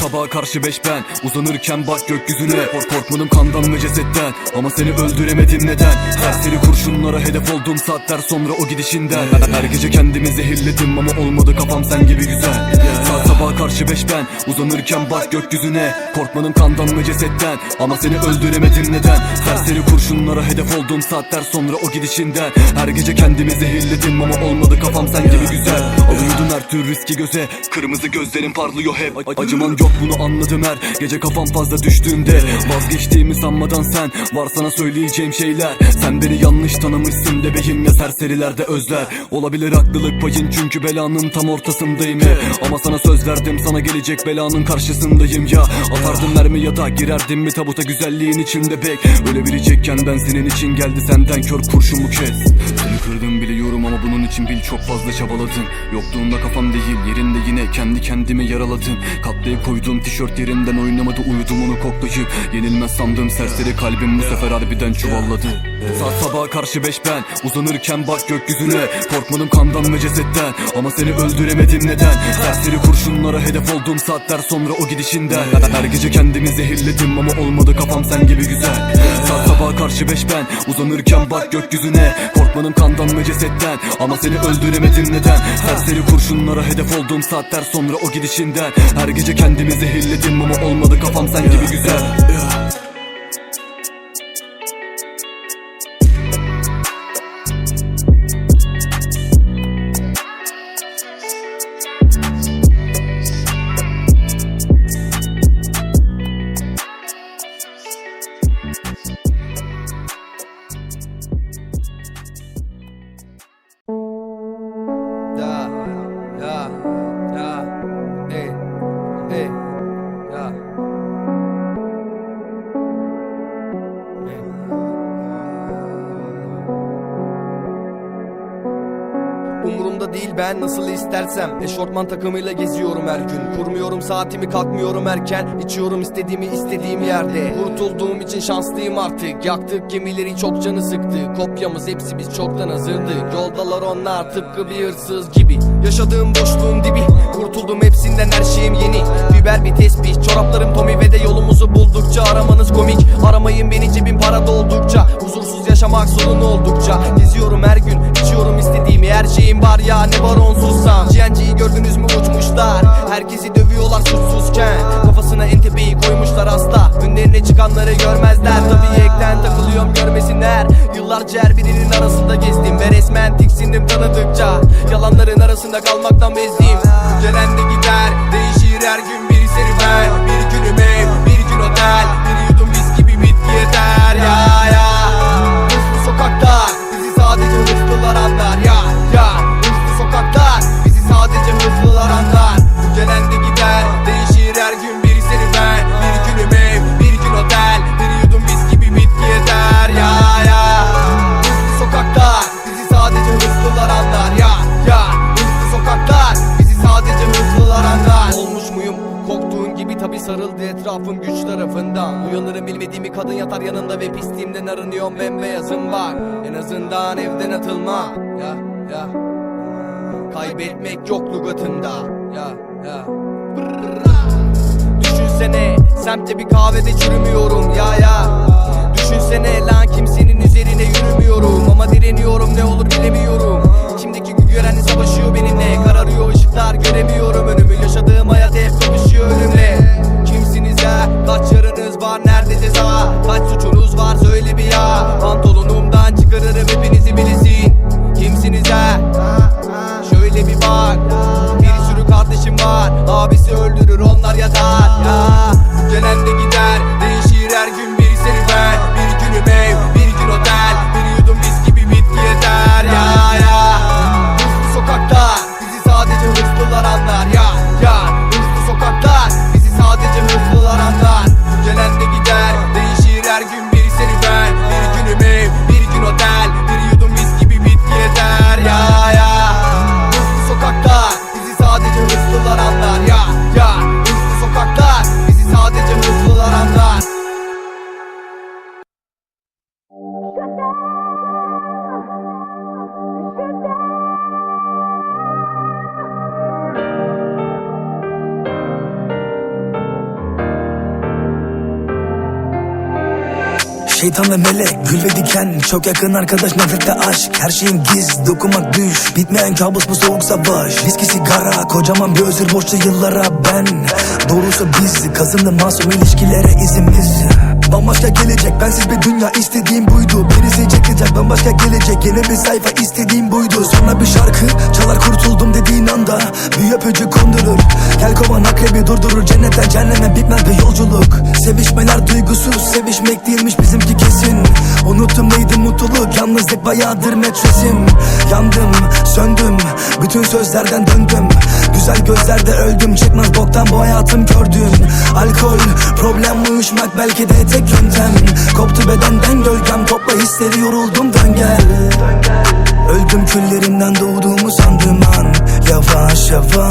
sabaha karşı beş ben Uzanırken bak gökyüzüne. Kork korkmadım kandan ve cesetten Ama seni öldüremedim neden? Serseri kurşunlara hedef oldum saatler sonra o gidişinden. Her gece kendimi zehirledim ama olmadı kafam sen gibi güzel. Saat sabaha karşı beş ben Uzanırken bak gökyüzüne. Korkmadım kandan ve cesetten Ama seni öldüremedim neden? Serseri kurşunlara hedef oldum saatler sonra o gidişinden. Her gece kendimi zehirledim ama olmadı kafam sen gibi güzel. Alıyordun her tür riski göze Kırmızı gözlerin parlıyor hep. Acıman yok bunu anladım her Gece kafam fazla düştüğünde. Vazgeçtiğimi sanmadan sen Var sana söyleyeceğim şeyler. Sen beni yanlış tanımışsın bebeğim ya serserilerde özler. Olabilir haklılık payın çünkü belanın tam ortasındayım hep. Ama sana söz verdim sana gelecek belanın karşısındayım ya. Atardım mermi ya da girerdim bir tabuta güzelliğin içinde bek. Ölebilecekken ben senin için geldi senden kör kurşun bu kez Seni kırdım biliyorum ama bunun için bil çok fazla çabaladım Yokluğunda kafam değil yerinde yine kendi kendimi yaraladım Katlayıp koyduğum tişört yerimden oynamadı uyudum onu koklayıp. Yenilmez sandım serseri kalbim bu sefer harbiden çuvalladı. Saat sabaha karşı beş ben uzanırken bak gökyüzüne. Korkmadım kandan ve cesetten ama seni öldüremedim neden? Serseri kurşunlara hedef oldum saatler sonra o gidişinden. Her gece kendimi zehirledim ama olmadı kafam sen gibi güzel. Saat sabaha karşı beş ben uzanırken bak gökyüzüne. Korkmadım kandan ve cesetten ama seni öldüremedim neden? Serseri kurşunlara hedef oldum saatler sonra o gidişinden. Her gece kendimi zehirledim ama olmadı kafam sen gibi güzel Ben nasıl istersem Eşortman takımıyla geziyorum her gün. Kurmuyorum saatimi kalkmıyorum erken. İçiyorum istediğimi istediğim yerde. Kurtulduğum için şanslıyım artık. Yaktık gemileri çok canı sıktı. Kopyamız hepsi biz çoktan hazırdık Yoldalar onlar tıpkı bir hırsız gibi. Yaşadığım boşluğun dibi. Kurtuldum hepsinden her şeyim yeni. Biber bir tesbih Çoraplarım Tommy ve de yolumuzu buldukça Aramanız komik. Aramayın beni cebim para doldukça. Huzursuz yaşamak sorun oldukça. Geziyorum her gün istediğimi Her şeyim var ya ne var onsuzsam GNG'yi gördünüz mü? Uçmuşlar. Herkesi dövüyorlar suçsuzken. Kafasına en tepeyi koymuşlar hasta. Önlerine çıkanları görmezler. Tabii ekten takılıyorum görmesinler. Yıllarca her birinin arasında gezdim Ve resmen tiksindim tanıdıkça. Yalanların arasında kalmaktan bezdim. Gelen de gider Değişir her gün etrafım güç tarafından Uyanırım bilmediğimi kadın yatar yanında ve pisliğimden arınıyorum. Bembeyazım var. En azından evden atılma. Ya ya. Kaybetmek yok lügatında Ya ya. Düşünsene semtte bir kahvede çürümüyorum. Ya ya. Düşünsene lan kimsenin üzerine yürümüyorum. Ama direniyorum ne olur bilemiyorum. İçimdeki güç görenli savaşıyor benimle. Kararıyor ışıklar göremiyorum şeytan ve melek Gül ve diken. Çok yakın arkadaş nefrette aşk. Her şeyin giz dokumak düş. Bitmeyen kabus bu soğuk savaş. Viski sigara kocaman bir özür borçlu yıllara ben. Doğrusu biz kazındı masum ilişkilere izimiz Bambaşka gelecek. Bensiz bir dünya istediğim buydu. Birisi çekecek. Bambaşka gelecek. Yeni bir sayfa istediğim buydu. Sonra bir şarkı çalar kurtuldum dediğin anda. Bir öpücük kondurur. Gel kovan akrebi durdurur. Cennetten cehenneme bitmez bir yolculuk. Sevişmeler duygusuz. Sevişmek değilmiş bizimki kesin. Unuttum neydi mutluluk? Yalnızlık bayağıdır metresim. Yandım söndüm. Bütün sözlerden döndüm Güzel gözlerde öldüm çıkmaz boktan bu hayatım gördüm Alkol problem uyuşmak belki de tek yöntem. Koptu bedenden gölgem topla hisleri yoruldum dön gel. Öldüm küllerinden doğduğumu sandığım an. Yavaş yavaş